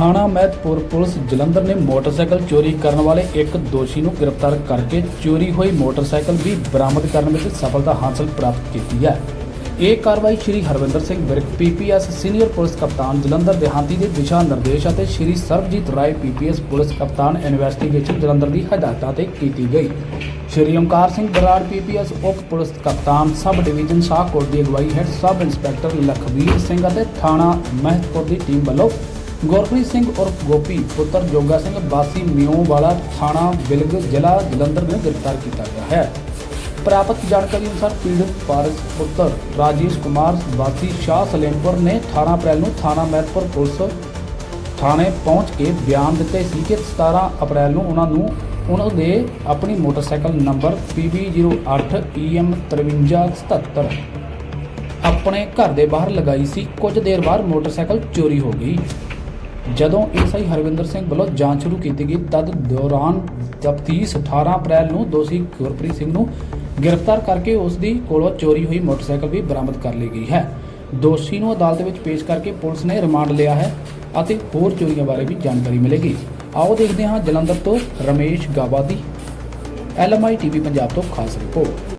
ਥਾਣਾ ਮਹਿਤਪੁਰ ਪੁਲਿਸ ਜਲੰਧਰ ਨੇ ਮੋਟਰਸਾਈਕਲ ਚੋਰੀ ਕਰਨ ਵਾਲੇ ਇੱਕ ਦੋਸ਼ੀ ਨੂੰ ਗ੍ਰਿਫਤਾਰ ਕਰਕੇ ਚੋਰੀ ਹੋਈ ਮੋਟਰਸਾਈਕਲ ਵੀ ਬਰਾਮਦ ਕਰਨ ਵਿੱਚ ਸਫਲਤਾ ਹਾਸਲ ਪ੍ਰਾਪਤ ਕੀਤੀ ਹੈ। ਇਹ ਕਾਰਵਾਈ Shri Harvinder Singh Virk PPS senior police ਕਪਤਾਨ ਜਲੰਧਰ ਦੇਹਾਤੀ ਦੇ ਦਿਸ਼ਾ ਨਿਰਦੇਸ਼ ਅਤੇ ਸ਼੍ਰੀ ਸਰਬਜੀਤ ਰਾਏ ਪੀਪੀਐਸ ਪੁਲਿਸ ਕਪਤਾਨ ਇਨਵੈਸਟੀਗੇਸ਼ਨ ਜਲੰਧਰ ਦੀ ਹਦਾਇਤਾਂ ਤੇ ਕੀਤੀ ਗਈ। ਸ਼੍ਰੀ ਓਮਕਾਰ ਸਿੰਘ ਬਰਾੜ ਪੀਪੀਐਸ ਉਪ ਪੁਲਿਸ ਕਪਤਾਨ, ਸਬ ਡਿਵੀਜ਼ਨ ਸ਼ਾਹਕੋਟ ਦੀ ਅਗਵਾਈ ਹੇਠ ਸਬ ਇੰਸਪੈਕਟਰ ਲਖਵੀਰ ਸਿੰਘ ਅਤੇ ਥਾਣਾ ਮਹਿਤਪੁਰ ਦੀ ਟੀਮ ਵੱਲੋਂ ਗੁਰਪ੍ਰੀਤ ਸਿੰਘ ਉਰਫ ਗੋਪੀ, ਪੁੱਤਰ ਜੋਗਾ ਸਿੰਘ ਬਾਸੀ ਮਿਉਂ ਵਾਲਾ ਥਾਣਾ ਬਿਲਗ, ਜ਼ਿਲ੍ਹਾ ਜਲੰਧਰ ਨੂੰ ਗ੍ਰਿਫਤਾਰ ਕੀਤਾ ਗਿਆ ਹੈ। ਪ੍ਰਾਪਤ ਜਾਣਕਾਰੀ ਅਨੁਸਾਰ ਪੀੜਤ ਪਾਰਸ ਪੁੱਤਰ ਰਾਜੇਸ਼ ਕੁਮਾਰ ਬਾਸੀ ਸ਼ਾਹ ਸਲੇਮਪੁਰ ਨੇ 18 ਅਪ੍ਰੈਲ ਨੂੰ ਥਾਣਾ ਮਹਿਤਪੁਰ ਪੁਲਿਸ ਥਾਣੇ ਪਹੁੰਚ ਕੇ ਬਿਆਨ ਦਿੱਤੇ ਸੀ ਕਿ 17 ਅਪ੍ਰੈਲ ਨੂੰ ਉਹਨਾਂ ਨੂੰ, ਉਹਨਾਂ ਦੇ ਆਪਣੀ ਮੋਟਰਸਾਈਕਲ ਨੰਬਰ PB08 EM 5377 ਆਪਣੇ ਘਰ ਦੇ ਬਾਹਰ ਲਗਾਈ ਸੀ। ਕੁਝ ਦੇਰ ਬਾਅਦ ਮੋਟਰਸਾਈਕਲ ਚੋਰੀ ਹੋ ਗਈ। ਜਦੋਂ ਐਸਆਈ ਹਰਵਿੰਦਰ ਸਿੰਘ ਵੱਲੋਂ ਜਾਂਚ ਸ਼ੁਰੂ ਕੀਤੀ ਗਈ, ਤਦ ਦੌਰਾਨ ਤਫਤੀਸ਼ 18 ਅਪ੍ਰੈਲ ਨੂੰ ਦੋਸ਼ੀ ਗੁਰਪ੍ਰੀਤ ਸਿੰਘ ਨੂੰ ਗ੍ਰਿਫਤਾਰ ਕਰਕੇ ਉਸ ਦੀ ਕੋਲੋਂ ਚੋਰੀ ਹੋਈ ਮੋਟਰਸਾਈਕਲ ਵੀ ਬਰਾਮਦ ਕਰ ਲਈ ਗਈ ਹੈ। ਦੋਸ਼ੀ ਨੂੰ ਅਦਾਲਤ ਵਿੱਚ ਪੇਸ਼ ਕਰਕੇ ਪੁਲਿਸ ਨੇ ਰਿਮਾਂਡ ਲਿਆ ਹੈ ਅਤੇ ਹੋਰ ਚੋਰੀਆਂ ਬਾਰੇ ਵੀ ਜਾਣਕਾਰੀ ਮਿਲੇਗੀ। ਆਓ ਦੇਖਦੇ ਹਾਂ ਜਲੰਧਰ ਤੋਂ ਰਮੇਸ਼ ਗਾਵਾ ਦੀ ਐਲਐਮਆਈ ਟੀਵੀ ਪੰਜਾਬ ਤੋਂ ਖਾਸ ਰਿਪੋਰਟ।